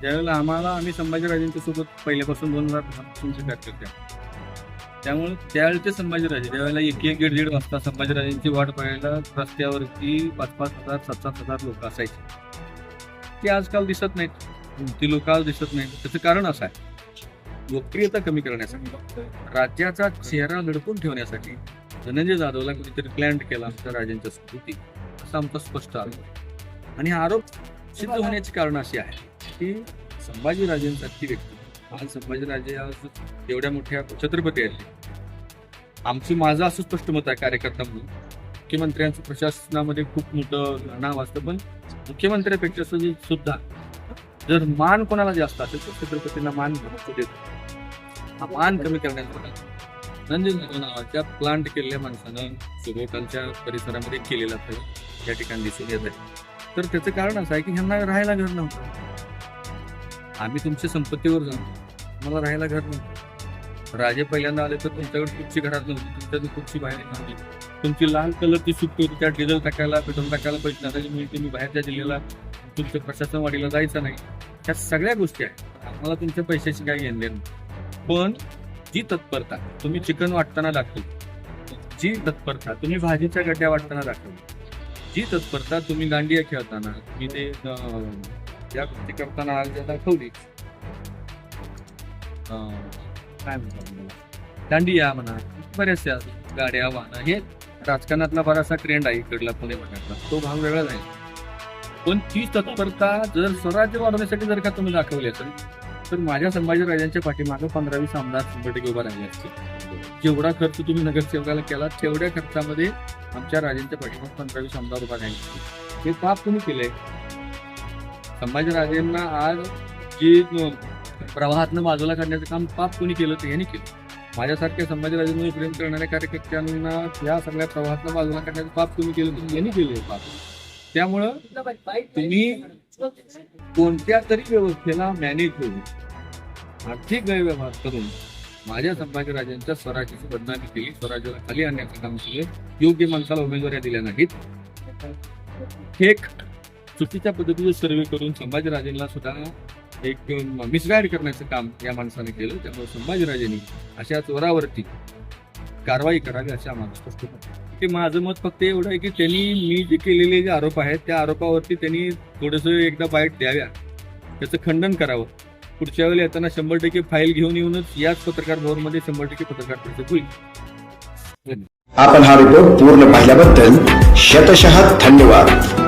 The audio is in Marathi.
ज्यावेळेला आम्हाला आम्ही संभाजी सोबत पहिल्यापासून दोन हजार पासूनचे कार्यकर्ते त्यामुळे त्यावेळेचे संभाजीराजे ज्यावेळेला एक एक दीड दीड वाजता संभाजीराजेंची वाट पाहायला रस्त्यावरती पाच पाच हजार सात सात हजार लोक असायचे. ते आजकाल दिसत नाहीत. ती लोक आज दिसत नाहीत. त्याचं कारण असं आहे लोकप्रियता कमी करण्यासाठी राज्याचा चेहरा लडकून ठेवण्यासाठी धनंजय जाधवला कुठेतरी प्लॅन्ड केला आमच्या राजांच्या स्मृती असं आमचा स्पष्ट आरोप आणि हा आरोप सिद्ध होण्याची कारण अशी आहे. की संभाजीराजेंसारखी व्यक्ती. आज संभाजीराजे एवढ्या मोठ्या छत्रपती आहेत. आमची माझं असं स्पष्ट मत आहे कार्यकर्ता म्हणून मुख्यमंत्र्यांचं प्रशासनामध्ये खूप मोठं नाव असतं पण मुख्यमंत्र्यापेक्षा सुद्धा- सुद्धा जर मान कोणाला जास्त असेल तर छत्रपतींना मान देतो हा मान कमी करण्याचा नंदिन नावाच्या प्लांट केलेल्या माणसानं सुभोवतालच्या परिसरामध्ये केलेला या ठिकाणी दिसून येत आहे. तर त्याचं कारण असं आहे की ह्यांना राहायला घर नव्हतं. आम्ही तुमच्या संपत्तीवर जाऊ मला राहायला घर नव्हतं राजे पहिल्यांदा आले तर तुमच्याकडे कुठची घरात नव्हती तुमच्याकडे कुठची बाहेर नव्हती. तुमची लाल कलरची सुट्टी होती त्या डिझेल टाकायला पेट्रोल टाकायला पैसे नसायचे मिळते मी बाहेरच्या जिल्ह्याला तुमच्या प्रशासनवाडीला जायचं नाही. ह्या सगळ्या गोष्टी आहेत. आम्हाला तुमच्या पैशाची काही घेणं देणं नाही. पण जी तत्परता तुम्ही चिकन वाटताना दाखवली. जी तत्परता तुम्ही भाजीच्या गड्ड्या वाटताना दाखवली. जी तत्परता तुम्ही गांडिया खेळताना तुम्ही ते या गोष्टी करताना आज दाखवली काय म्हणतात दांडिया म्हणा बऱ्याचशा गाड्या वाहनं हे राजकारणातला बराचसा ट्रेंड आहे इकडला पुणे भागातला. तो भाग वेगळा नाही पण ती तत्परता जर स्वराज्य वाढवण्यासाठी जर का तुम्ही दाखवली असेल तर माझ्या संभाजीराजांच्या पाठीमागं पंधरावीस आमदार शंभर टक्के उभा राहिले असते. जेवढा खर्च तुम्ही नगरसेवकाला केला तेवढ्या खर्चामध्ये आमच्या राजांच्या पाठीमागे पंधरावीस आमदार उभा राहिले हे पाप तुम्ही केलंय. संभाजीराजेंना आज जी अं, प्रवाहातनं बाजूला काढण्याचं काम पाप कोणी केलं ते यांनी केलं. माझ्यासारख्या संभाजीराजेंमध्ये प्रेम करणाऱ्या कार्यकर्त्यांना या सगळ्या प्रवाहातनं बाजूला काढण्याचं पाप तुम्ही केलं यांनी केलं हे पाप. त्यामुळं तुम्ही कोणत्या तरी व्यवस्थेला मॅनेज करून आर्थिक गैरव्यवहार करून माझ्या संभाजीराजांच्या स्वराज्याची बदनामी केली स्वराज्याला खाली आणण्याचं काम केलं योग्य माणसाला उमेदवाऱ्या दिल्या नाहीत. एक चुकीच्या पद्धतीचे सर्वे करून संभाजीराजेंना सुद्धा एक मिसगाईड करण्याचं काम या माणसाने केलं. त्यामुळे संभाजीराजेंनी अशा चोरावरती कारवाई करावी असे आम्हाला स्पष्ट. की माझं मत फक्त एवढं आहे की त्यांनी मी जे केलेले जे आरोप आहेत त्या आरोपावरती त्यांनी थोडंसं एकदा बाईट द्याव्या. त्याचं खंडन करावं. पुढच्या वेळेला येताना शंभर टक्के फाईल घेऊन येऊनच याच पत्रकार भवनमध्ये शंभर टक्के पत्रकार परिषद होईल. आपण हा रिपोर्ट पूर्ण पाहिल्याबद्दल शतशः धन्यवाद.